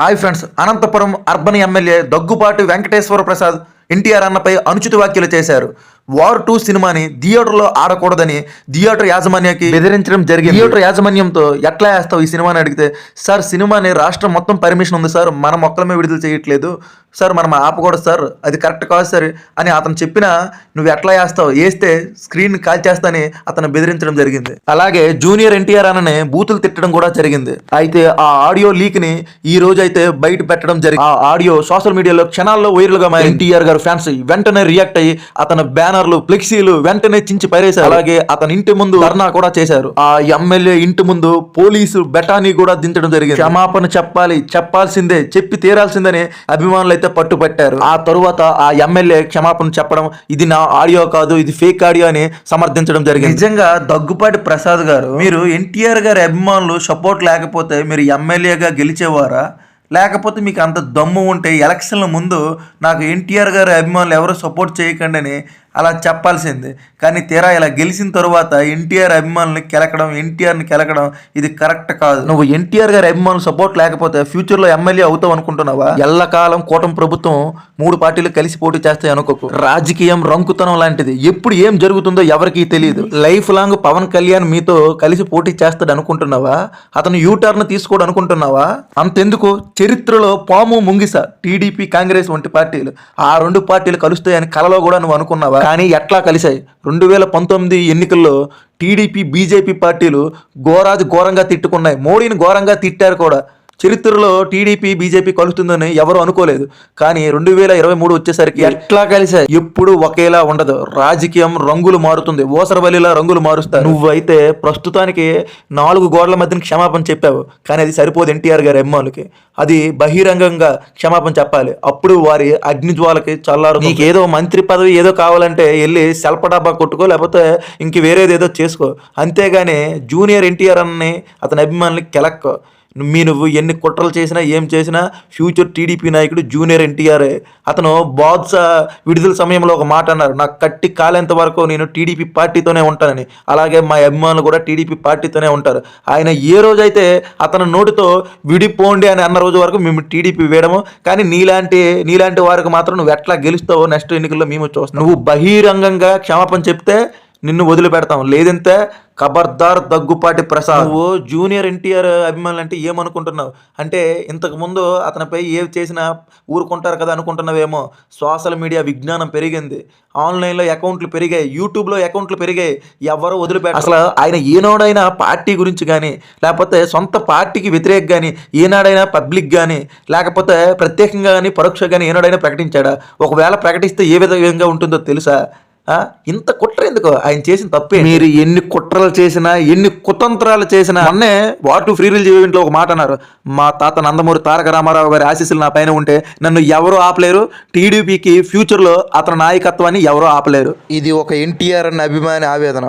Hi friends Anantapuram urban MLA Daggupati Venkateswara Prasad NTR అన్నపై అనుచిత వ్యాఖ్యలు చేశారు. వార్ టూ సినిమాని థియేటర్లో ఆడకూడదని థియేటర్ యాజమాన్యానికి బెదిరించడం జరిగింది. థియేటర్ యాజమాన్యంతో ఎట్లా వేస్తావు ఈ సినిమాని అడిగితే సార్ సినిమాని రాష్ట్రం మొత్తం పర్మిషన్ ఉంది సార్ మన మొక్కలమే విడుదల చేయట్లేదు. సార్ మనం ఆపకూడదు సార్ అది కరెక్ట్ కాదు సార్ అని అతను చెప్పిన నువ్వు ఎట్లా వేస్తావు? వేస్తే స్క్రీన్ కాల్ చేస్తాని అతను బెదిరించడం జరిగింది. అలాగే జూనియర్ ఎన్టీఆర్ అననే బూతులు తిట్టడం కూడా జరిగింది. అయితే ఆ ఆడియో లీక్ని ఈ రోజు అయితే బయట పెట్టడం జరిగింది ఆ ఆడియో సోషల్ మీడియాలో క్షణాల్లో వైరల్గా మారి ఎన్టీఆర్ గారు ఫ్యాన్స్ వెంటనే రియాక్ట్ అయ్యి అతని బ్యానర్లు ఫ్లెక్సీలు వెంటనే చించి పైరేశారు. అలాగే అతని ఇంటి ముందు ధర్నా కూడా చేశారు. ఆ ఎమ్మెల్యే ఇంటి ముందు పోలీసు బెటానీ కూడా దించడం జరిగింది. క్షమాపణ చెప్పాలి చెప్పాల్సిందే చెప్పి తీరాల్సిందని అభిమానులు అయితే పట్టుపట్టారు ఆ తరువాత ఆ ఎమ్మెల్యే క్షమాపణ చెప్పడం ఇది నా ఆడియో కాదు ఇది ఫేక్ ఆడియో అని సమర్థించడం జరిగింది. నిజంగా దగ్గుపాటి ప్రసాద్ గారు మీరు ఎన్టీఆర్ గారి అభిమానులు సపోర్ట్ లేకపోతే మీరు ఎమ్మెల్యేగా గెలిచేవారా? లేకపోతే మీకు అంత దమ్ము ఉంటే ఎలక్షన్ల ముందు నాకు ఎన్టీఆర్ గారి అభిమానులు ఎవరు సపోర్ట్ చేయకండి అని అలా చెప్పాల్సిందే. కానీ తీరా ఇలా గెలిచిన తర్వాత ఎన్టీఆర్ అభిమానుల్ని కెలకడం ఎన్టీఆర్ని కెలకడం ఇది కరెక్ట్ కాదు. నువ్వు ఎన్టీఆర్ గారి అభిమానులు సపోర్ట్ లేకపోతే ఫ్యూచర్లో ఎమ్మెల్యే అవుతావు అనుకుంటున్నావా? ఎల్లకాలం కూటమి ప్రభుత్వం మూడు పార్టీలు కలిసి పోటీ చేస్తాయి అనుకోకు. రాజకీయం రంకుతనం లాంటిది. ఎప్పుడు ఏం జరుగుతుందో ఎవరికీ తెలియదు. లైఫ్ లాంగ్ పవన్ కళ్యాణ్ మీతో కలిసి పోటీ చేస్తాడు అనుకుంటున్నావా? అతను యూ టర్న్ తీసుకోడు అనుకుంటున్నావా? అంతెందుకు? చరిత్రలో పాము ముంగిస టీడీపీ కాంగ్రెస్ వంటి పార్టీలు. ఆ రెండు పార్టీలు కలుస్తాయని కలలో కూడా నువ్వు అనుకున్నావా? కానీ ఎట్లా కలిశాయి? రెండు వేల పంతొమ్మిది ఎన్నికల్లో టీడీపీ బీజేపీ పార్టీలు ఘోరాది ఘోరంగా తిట్టుకున్నాయి. మోడీని ఘోరంగా తిట్టారు కూడా. చరిత్రలో టీడీపీ బీజేపీ కలుస్తుందని ఎవరు అనుకోలేదు. కానీ రెండు వేల ఇరవై మూడు వచ్చేసరికి ఎట్లా కలిసాయి? ఎప్పుడు ఒకేలా ఉండదు. రాజకీయం రంగులు మారుతుంది. ఓసరవల్లిలా రంగులు మారుస్తారు. నువ్వైతే ప్రస్తుతానికి నాలుగు గోడల మధ్యన క్షమాపణ చెప్పావు. కానీ అది సరిపోదు ఎన్టీఆర్ గారి అభిమానులకి. అది బహిరంగంగా క్షమాపణ చెప్పాలి. అప్పుడు వారి అగ్నిజ్వాలకి చల్లారు నీకు ఏదో మంత్రి పదవి ఏదో కావాలంటే వెళ్ళి సెల్పడాబా కొట్టుకో లేకపోతే ఇంక వేరేది ఏదో చేసుకో. అంతేగాని జూనియర్ ఎన్టీఆర్ అని అతని అభిమానులకి కెలక్కో. మీ నువ్వు ఎన్ని కుట్రలు చేసినా ఏం చేసినా ఫ్యూచర్ టీడీపీ నాయకుడు జూనియర్ ఎన్టీఆర్ఏ అతను బాద్సా విడుదల సమయంలో ఒక మాట అన్నారు నాకు కట్టి కాలేంత వరకు నేను టీడీపీ పార్టీతోనే ఉంటానని. అలాగే మా అభిమానులు కూడా టీడీపీ పార్టీతోనే ఉంటారు. ఆయన ఏ రోజైతే అతను నోటితో విడిపోండి అని అన్న రోజు వరకు మేము టీడీపీ వేయడము. కానీ నీలాంటి నీలాంటి వారికి మాత్రం నువ్వు ఎట్లా గెలుస్తావో నెక్స్ట్ ఎన్నికల్లో మేము చూస్తాం నువ్వు బహిరంగంగా క్షమాపణ చెప్తే నిన్ను వదిలిపెడతాం. లేదంటే ఖబర్దార్ దగ్గుపాటి ప్రసాద్. నువ్వు జూనియర్ ఎన్టీఆర్ అభిమానులు అంటే ఏమనుకుంటున్నావు? అంటే ఇంతకు ముందు అతనిపై ఏవి చేసినా ఊరుకుంటారు కదా అనుకుంటున్నావేమో. సోషల్ మీడియా విజ్ఞానం పెరిగింది. ఆన్లైన్లో అకౌంట్లు పెరిగాయి. యూట్యూబ్లో అకౌంట్లు పెరిగాయి. ఎవరు వదిలిపెట్ట అసలు ఆయన ఏనాడైనా పార్టీ గురించి కానీ లేకపోతే సొంత పార్టీకి వ్యతిరేక కానీ ఏనాడైనా పబ్లిక్ కానీ లేకపోతే ప్రత్యేకంగా కానీ పరోక్ష కానీ ఏనాడైనా ప్రకటించాడా? ఒకవేళ ప్రకటిస్తే ఏ విధంగా ఉంటుందో తెలుసా? ఇంత కుట్ర ఎందుకు? ఆయన చేసిన తప్పే మీరు ఎన్ని కుట్రలు చేసినా ఎన్ని కుతంత్రాలు చేసినా అన్నే వాటు ఫ్రీ రిలీజ్ ఈవెంట్లో ఒక మాట అన్నారు. మా తాత నందమూరి తారక రామారావు గారి ఆశీస్సులు నా పైన ఉంటే నన్ను ఎవరు ఆపలేరు. టీడీపీకి ఫ్యూచర్లో అతని నాయకత్వాన్ని ఎవరూ ఆపలేరు. ఇది ఒక ఎన్టీఆర్ అన్న అభిమాని ఆవేదన.